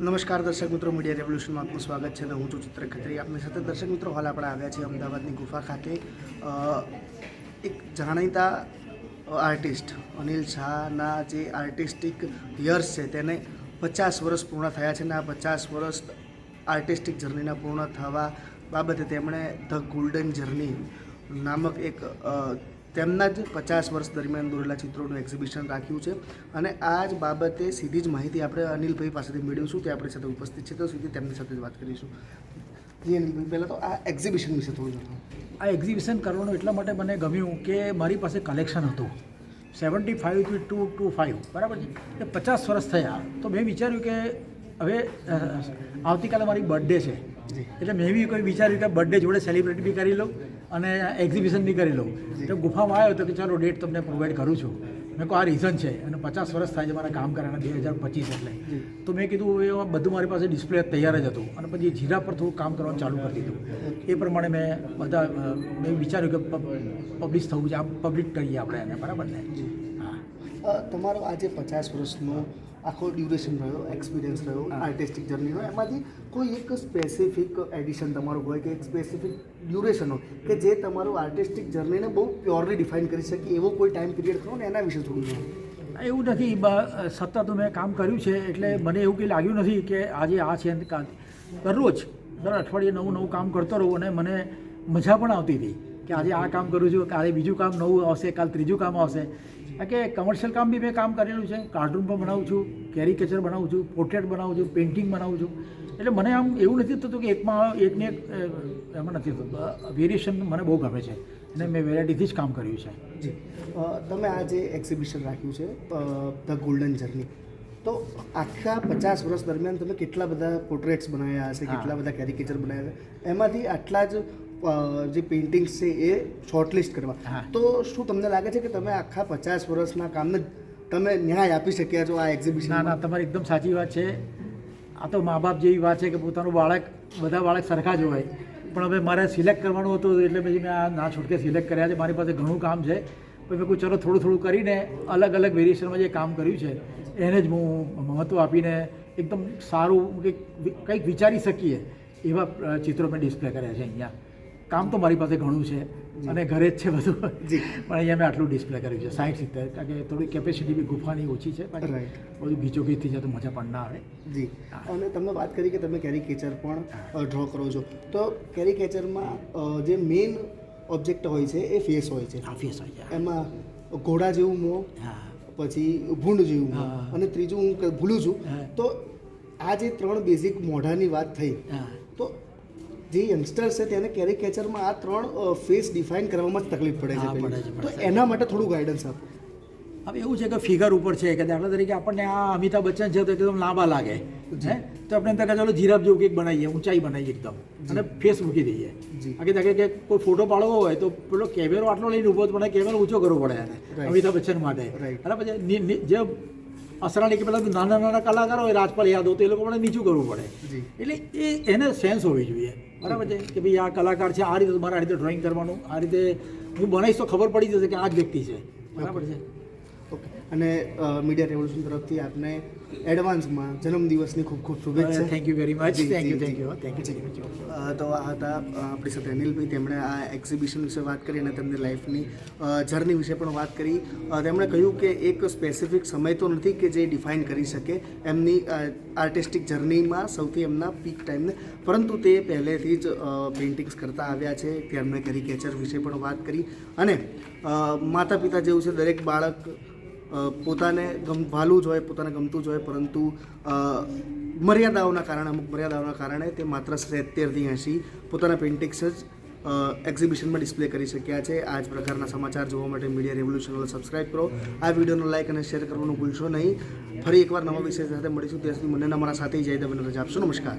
નમસ્કાર દર્શક મિત્રો, મીડિયા રેવોલ્યુશનમાં આપનું સ્વાગત છે. હું છું ચિત્ર ખત્રી. આપની સાથે દર્શક મિત્રો હાલ આપણે આવ્યા છીએ અમદાવાદની ગુફા ખાતે. એક જાણીતા આર્ટિસ્ટ, અનિલ શાહના જે આર્ટિસ્ટિક યર્સ છે, તેને પચાસ વર્ષ પૂર્ણ થયા છે અને આ પચાસ વર્ષ આર્ટિસ્ટિક જર્નીના પૂર્ણ થવા બાબતે તેમણે ધ ગોલ્ડન જર્ની નામક એક તેમના જ પચાસ વર્ષ દરમિયાન દોરેલા ચિત્રોનું એક્ઝિબિશન રાખ્યું છે. અને આ જ બાબતે સીધી જ માહિતી આપણે અનિલભાઈ પાસેથી મેળવીશું તે આપણી સાથે ઉપસ્થિત છે. તો સીધી તેમની સાથે જ વાત કરીશું. જી અનિલભાઈ, પહેલાં તો આ એક્ઝિબિશન વિશે થોડું જણાવો. આ એક્ઝિબિશન કરવાનું એટલા માટે મને ગમ્યું કે મારી પાસે કલેક્શન હતું. સેવન્ટી ફાઇવથી ટુ ટુ ફાઇવ બરાબર છે? એ પચાસ વર્ષ થયા. તો મેં વિચાર્યું કે હવે આવતીકાલે મારી બર્થડે છે. એટલે મેં બી કોઈ વિચાર્યું કે બર્થડે જોડે સેલિબ્રેટ બી કરી લઉં અને એક્ઝિબિશન બી કરી લઉં. તો ગુફામાં આવ્યો તો કે ચાલો ડેટ તમને પ્રોવાઈડ કરું છું. મેં કહું આ રીઝન છે. અને પચાસ વર્ષ થાય છે મારા કામ કરવાના બે હજાર પચીસ એટલે. તો મેં કીધું એ બધું મારી પાસે ડિસ્પ્લે તૈયાર જ હતું. અને પછી જીરા પર થોડું કામ કરવાનું ચાલુ કરી દીધું. એ પ્રમાણે મેં બધા મેં વિચાર્યું કે પબ્લિશ થવું છે. આ પબ્લિક કરીએ આપણે એને બરાબર ને? હા. તમારો આજે પચાસ વર્ષનો આખો ડ્યુરેશન રહ્યો એક્સપિરિયન્સ રહ્યો આર્ટિસ્ટિક જર્નીનો એમાંથી કોઈ એક સ્પેસિફિક એડિશન તમારું હોય કે એક સ્પેસિફિક ડ્યુરેશન હોય કે જે તમારું આર્ટિસ્ટિક જર્નીને બહુ પ્યોરલી ડિફાઇન કરી શકે એવો કોઈ ટાઈમ પિરિયડ ખરો ને એના વિશે થોડું જણાવો. એવું નથી. સતત મેં કામ કર્યું છે એટલે મને એવું કંઈ લાગ્યું નથી કે આજે આ છે દરરોજ દર અઠવાડિયે નવું નવું કામ કરતો રહું અને મને મજા પણ આવતી હતી કે આજે આ કામ કરું છું કાલે બીજું કામ નવું આવશે કાલ ત્રીજું કામ આવશે. કે કમર્શિયલ કામ બી મેં કામ કરેલું છે. કાર્ટૂન પણ બનાવું છું કેરિકેચર બનાવું છું પોર્ટ્રેટ બનાવું છું પેઇન્ટિંગ બનાવું છું. એટલે મને આમ એવું નથી થતું કે એકમાં એકને એક એમાં નથી થતું. વેરિએશન મને બહુ ગમે છે. અને મેં વેરાયટીથી જ કામ કર્યું છે. જી. તમે આ જે એક્ઝિબિશન રાખ્યું છે ધ ગોલ્ડન જર્ની તો આખા પચાસ વર્ષ દરમિયાન તમે કેટલા બધા પોર્ટ્રેટ્સ બનાવ્યા હશે કેટલા બધા કેરિકેચર બનાવ્યા હશે? એમાંથી આટલા જ જે પેઇન્ટિંગ્સ છે એ શોર્ટલિસ્ટ કરવા. હા. તો શું તમને લાગે છે કે તમે આખા પચાસ વર્ષના કામને તમે ન્યાય આપી શક્યા છો આ એક્ઝિબિશન ના ના તમારી એકદમ સાચી વાત છે. આ તો મા બાપ જેવી વાત છે કે પોતાનું બાળક બધા બાળક સરખા જ હોય. પણ હવે મારે સિલેક્ટ કરવાનું હતું એટલે પછી મેં આ ના છૂટકે સિલેક્ટ કર્યા છે. મારી પાસે ઘણું કામ છે. પછી મેં કોઈ ચલો થોડું થોડું કરીને અલગ અલગ વેરિએશનમાં જે કામ કર્યું છે એને જ હું મહત્ત્વ આપીને એકદમ સારું કંઈક કંઈક વિચારી શકીએ એવા ચિત્રો મેં ડિસ્પ્લે કર્યા છે અહીંયા. કામ તો મારી પાસે ઘણું છે અને ઘરે જ છે બધું. પણ અહીંયા મેં આટલું ડિસ્પ્લે કર્યું છે સાઠ સિત્તેર કારણ કે થોડી કેપેસિટી બી ગુફાની ઓછી છે. બધું ગીચો ગીચ થઈ જાય તો મજા પણ ના આવે. જી. અને તમે વાત કરી કે તમે કેરિકેચર પણ ડ્રો કરો છો. તો કેરિકેચરમાં જે મેઇન ઓબ્જેક્ટ હોય છે એ ફેસ હોય છે. ફેસ હોય છે એમાં ઘોડા જેવું મોં હા. પછી ભૂંડ જેવું. અને ત્રીજું હું ભૂલું છું. તો આ જે ત્રણ બેઝિક મોઢાની વાત થઈ તો જે યંગસ્ટર છે તેને કેરિકેચરમાં આ ત્રણ ફેસ ડિફાઇન કરવામાં જ તકલીફ પડે છે તો એના માટે થોડું ગાઈડન્સ આપો. હવે એવું છે કે ફિગર ઉપર છે કે દાખલા તરીકે આપણને આ અમિતાભ બચ્ચન છે તો એકદમ લાંબા લાગે હે? તો આપણે એમ ચાલો જીરાફ જેવું કંઈક બનાવીએ ઊંચાઈ બનાવીએ એકદમ. અને ફેસ મૂકી દઈએ. બાકી દાખલા કે કોઈ ફોટો પાડવો હોય તો પેલો કેમેરો આટલો લઈને ઊભો પડે કેમેરો ઊંચો કરવો પડે એને અમિતાભ બચ્ચન માટે. અને પછી જે અસરાની કે પેલા નાના નાના કલાકારો હોય રાજપાલ યાદવ તો એ લોકો પણ નીચું કરવું પડે. એટલે એ એને સેન્સ હોવી જોઈએ. બરાબર છે? કે ભાઈ આ કલાકાર છે આ રીતે મારે આ રીતે ડ્રોઈંગ કરવાનું આ રીતે હું બનાવીશ તો ખબર પડી જશે કે આ જ વ્યક્તિ છે. બરાબર છે? ઓકે અને મીડિયા રેવોલ્યુશન તરફથી આપને એડવાન્સમાં જન્મદિવસની ખૂબ ખૂબ શુભેચ્છા. Thank you very much thank you thank you thank you thank you તો આ હતા આપણી સાથે અનિલભાઈ. તેમણે આ એક્ઝિબિશન વિશે વાત કરી અને તેમની લાઈફની જર્ની વિશે પણ વાત કરી. તેમણે કહ્યું કે એક સ્પેસિફિક સમય તો નથી કે જે ડિફાઇન કરી શકે એમની આર્ટિસ્ટિક જર્નીમાં સૌથી એમના પીક ટાઈમને પરંતુ તે પહેલેથી જ પેઇન્ટિંગ્સ કરતા આવ્યા છે. તેમણે કેરિકેચર વિશે પણ વાત કરી. અને માતા પિતા જેવું છે દરેક બાળક પોતાને ગમ વાલું જ હોય, પોતાને ગમતું જ હોય, પરંતુ મર્યાદાઓના કારણે, અમુક મર્યાદાઓના કારણે તે માત્ર સિત્તેરથી એંશી પોતાના પેઇન્ટિંગ્સ જ એક્ઝિબિશનમાં ડિસ્પ્લે કરી શક્યા છે. આ જ પ્રકારના સમાચાર જોવા માટે મીડિયા રેવોલ્યુશન સબસ્ક્રાઇબ કરો. આ વિડીયોનો લાઇક અને શેર કરવાનું ભૂલશો નહીં. ફરી એકવાર નવા વિષય સાથે મળીશું. ત્યાં સુધી મને અમારા સાથે જય દવન રજા આપશો. નમસ્કાર.